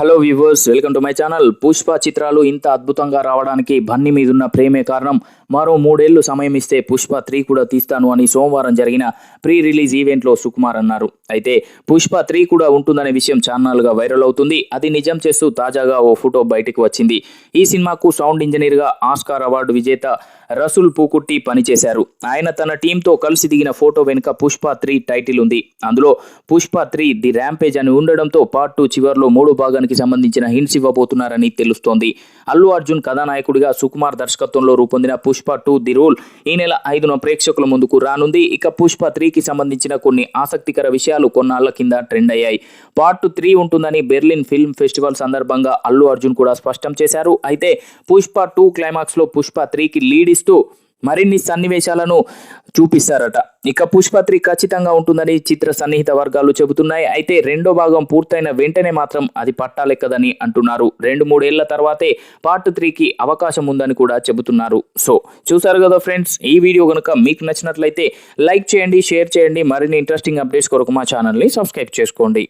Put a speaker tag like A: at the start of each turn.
A: Hello viewers welcome to my channel Pushpa చిత్రాలు ఇంత అద్భుతంగా రావడానికి బన్నీ మీదున్న ప్రేమే కారణం. మరో మూడేళ్ళు సమయం ఇస్తే పుష్ప త్రీ కూడా తీస్తాను అని సోమవారం జరిగిన ప్రీ రిలీజ్ ఈవెంట్లో సుకుమార్ అన్నారు. అయితే పుష్ప త్రీ కూడా ఉంటుందనే విషయం ఛానల్గా వైరల్ అవుతుంది. అది నిజం చేస్తూ తాజాగా ఓ ఫోటో బయటకు వచ్చింది. ఈ సినిమాకు సౌండ్ ఇంజనీర్గా ఆస్కార్ అవార్డు విజేత రసూల్ పూకుట్టి పనిచేశారు. ఆయన తన టీంతో కలిసి దిగిన ఫోటో వెనుక పుష్ప త్రీ టైటిల్ ఉంది. అందులో పుష్ప త్రీ ది ర్యాంపేజ్ అని ఉండడంతో పార్ట్ టూ చివరిలో మూడు భాగానికి సంబంధించిన హింట్స్ ఇవ్వబోతున్నారని తెలుస్తోంది. అల్లు అర్జున్ కథానాయకుడిగా సుకుమార్ దర్శకత్వంలో రూపొందిన పుష్ప టూ ది రోల్ ఈ నెల ఐదున ప్రేక్షకుల ముందుకు రానుంది. ఇక పుష్ప త్రీకి సంబంధించిన కొన్ని ఆసక్తికర విషయాలు కొన్నాళ్ళ కింద ట్రెండ్ అయ్యాయి. పార్ట్ త్రీ ఉంటుందని బెర్లిన్ ఫిల్మ్ ఫెస్టివల్ సందర్భంగా అల్లు అర్జున్ కూడా స్పష్టం చేశారు. అయితే పుష్ప టూ క్లైమాక్స్లో పుష్ప త్రీకి లీడ్ ఇస్తూ మరిన్ని సన్నివేశాలను చూపిస్తారట. ఇక పుష్ప త్రీ ఖచ్చితంగా ఉంటుందని చిత్ర సన్నిహిత వర్గాలు చెబుతున్నాయి. అయితే రెండో భాగం పూర్తయిన వెంటనే మాత్రం అది పట్టాలెక్కదని అంటున్నారు. రెండు మూడేళ్ళ తర్వాతే పార్ట్ త్రీకి అవకాశం ఉందని కూడా చెబుతున్నారు. సో చూసారు కదా ఫ్రెండ్స్ ఈ వీడియో కనుక మీకు నచ్చినట్లయితే లైక్ చేయండి షేర్ చేయండి. మరిన్ని ఇంట్రెస్టింగ్ అప్డేట్స్ కొరకు మా ఛానల్ని సబ్స్క్రైబ్ చేసుకోండి.